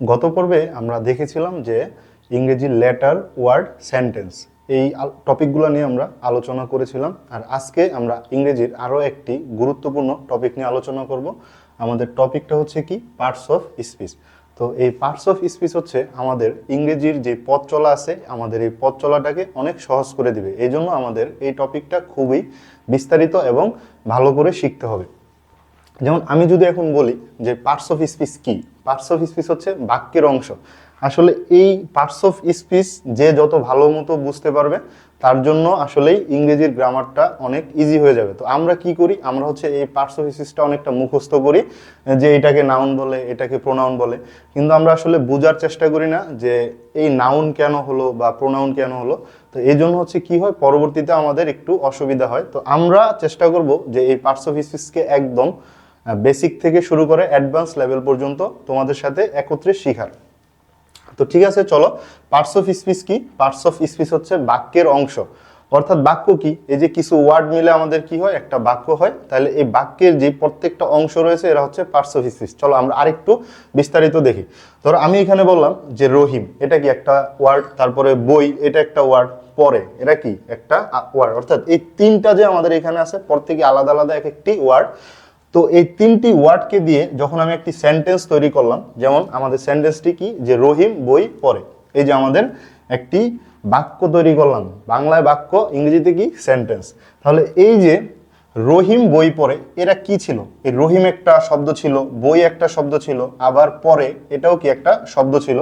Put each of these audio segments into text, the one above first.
গত পর্বে আমরা দেখেছিলাম যে ইংরেজি লেটার, ওয়ার্ড, সেন্টেন্স এই টপিকগুলো নিয়ে আমরা আলোচনা করেছিলাম। আর আজকে আমরা ইংরেজির আরও একটি গুরুত্বপূর্ণ টপিক নিয়ে আলোচনা করব। আমাদের টপিকটা হচ্ছে কি? Parts of speech. তো এই পার্টস অফ স্পিচ হচ্ছে আমাদের ইংরেজির যে পথ চলা আছে, আমাদের এই পথ চলাটাকে অনেক সহজ করে দিবে। এই জন্য আমাদের এই টপিকটা খুবই বিস্তারিত এবং ভালো করে শিখতে হবে। যেমন আমি যদি এখন বলি যে পার্টস অফ স্পিচ কি? পার্টস অফ স্পিচ হচ্ছে বাক্যের অংশ। আসলে এই পার্টস অফ স্পিচ যে যত ভালো মতো বুঝতে পারবে, তার জন্য আসলেই ইংরেজির গ্রামারটা অনেক ইজি হয়ে যাবে। তো আমরা কি করি? আমরা হচ্ছে এই পার্টস অফ স্পিচটা অনেকটা মুখস্থ করি, যে এটাকে নাউন বলে, এটাকে প্রোনাউন বলে। কিন্তু আমরা আসলে বোঝার চেষ্টা করি না যে এই নাউন কেন হলো বা প্রোনাউন কেন হলো। তো এই জন্য হচ্ছে কি হয়? পরবর্তীতে আমাদের একটু অসুবিধা হয়। তো আমরা চেষ্টা করব যে এই পার্টস অফ স্পিচকে একদম বেসিক থেকে শুরু করে অ্যাডভান্স লেভেল পর্যন্ত তোমাদের সাথে একত্রে শিখার। তো ঠিক আছে, চলো। পার্টস অফ স্পিচ কি? পার্টস অফ স্পিচ হচ্ছে বাক্যের অংশ। অর্থাৎ বাক্য কি? এই যে কিছু ওয়ার্ড মিলে আমাদের কি হয়? একটা বাক্য হয়। তাহলে এই বাক্যের যে প্রত্যেকটা অংশ রয়েছে, এরা হচ্ছে পার্টস অফ স্পিচ চলো, আমরা আরেকটু বিস্তারিত দেখি। ধরো, আমি এখানে বললাম যে রহিম, এটা কি একটা ওয়ার্ড তারপরে বই, এটা একটা ওয়ার্ড পরে, এটা কি? একটা ওয়ার্ড অর্থাৎ এই তিনটা যে আমাদের এখানে আছে, প্রত্যেকে আলাদা আলাদা এক একটি ওয়ার্ড তো এই তিনটি ওয়ার্ডকে দিয়ে যখন আমি একটি সেন্টেন্স তৈরি করলাম, যেমন আমাদের সেন্টেন্সটি কি? যে রহিম বই পড়ে। এই যে আমাদের একটি বাক্য তৈরি করলাম, বাংলায় বাক্য, ইংরেজিতে কি? সেন্টেন্স তাহলে এই যে রহিম বই পড়ে, এরা কি ছিল? এই রহিম একটা শব্দ ছিল, বই একটা শব্দ ছিল, আবার পরে এটাও কি একটা শব্দ ছিল?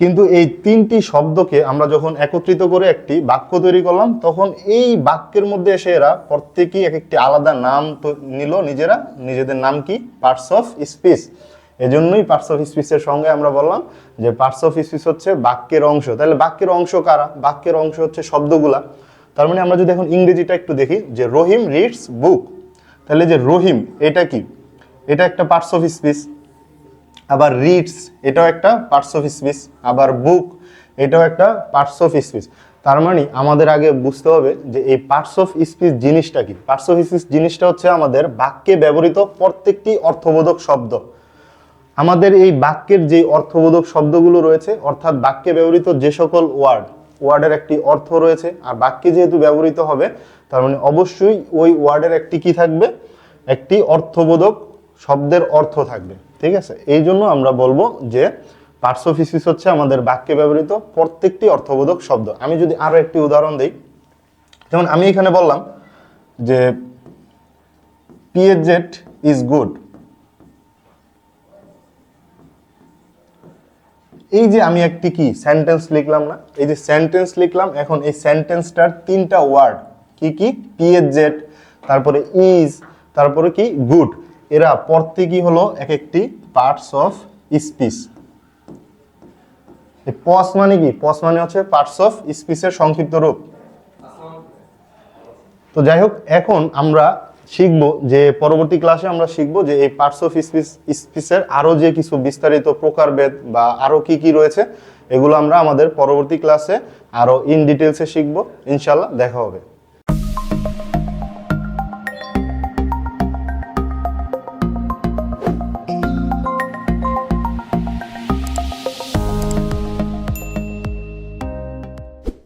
কিন্তু এই তিনটি শব্দকে আমরা যখন একত্রিত করে একটি বাক্য তৈরি করলাম, তখন এই বাক্যের মধ্যে এসে এরা প্রত্যেকেই এক একটি আলাদা নাম নিল, নিজেরা, নিজেদের নাম কি? পার্টস অফ স্পিচ এজন্যই পার্টস অফ স্পিচের সঙ্গে আমরা বললাম যে পার্টস অফ স্পিচ হচ্ছে বাক্যের অংশ। তাহলে বাক্যের অংশ কারা? বাক্যের অংশ হচ্ছে শব্দগুলা। তার মানে আমরা যদি এখন ইংরেজিটা একটু দেখি, যে রহিম রিডস বুক তাহলে যে রহিম, এটা কি? এটা একটা পার্টস অফ স্পিচ আবার রিডস এটাও একটা পার্টস অফ স্পিচ আবার বুক এটাও একটা পার্টস অফ স্পিচ তার মানে আমাদের আগে বুঝতে হবে যে এই পার্টস অফ স্পিচ জিনিসটা কি? পার্টস অফ স্পিচ জিনিসটা হচ্ছে আমাদের বাক্যে ব্যবহৃত প্রত্যেকটি অর্থবোধক শব্দ। আমাদের এই বাক্যের যে অর্থবোধক শব্দগুলো রয়েছে, অর্থাৎ বাক্যে ব্যবহৃত যে সকল ওয়ার্ড ওয়ার্ডের একটি অর্থ রয়েছে, আর বাক্যে যেহেতু ব্যবহৃত হবে, তার মানে অবশ্যই ওই ওয়ার্ডের একটি কি থাকবে? একটি অর্থবোধক শব্দের অর্থ থাকবে, ঠিক আছে? এই জন্য আমরা বলব যে পার্সোফিসিস হচ্ছে আমাদের বাক্যে ব্যবহৃত প্রত্যেকটি অর্থবোধক শব্দ। আমি যদি আরও একটি উদাহরণ দিই, যেমন আমি এখানে বললাম যে পিএজেট ইজ গুড এই যে আমি একটি কি সেন্টেন্স লিখলাম না? এই যে সেন্টেন্স লিখলাম, এখন এই সেন্টেন্সটার তিনটা ওয়ার্ড কি কি? পিএজেড তারপরে ইজ তারপরে কি? গুড এরা প্রত্যেকই হলো এক একটি পার্টস অফ স্পিচ পস মানে কি? পস মানে হচ্ছে পার্টস অফ স্পিচের সংক্ষিপ্ত রূপ। তো যাই হোক, এখন আমরা শিখব যে পরবর্তী ক্লাসে আমরা শিখব যে এই পার্টস অফ স্পিচ স্পিচের আরও যে কিছু বিস্তারিত প্রকারভেদ বা আরও কি কি রয়েছে, এগুলো আমরা আমাদের পরবর্তী ক্লাসে আরও ইন ডিটেলসে শিখব। ইনশাল্লাহ দেখা হবে।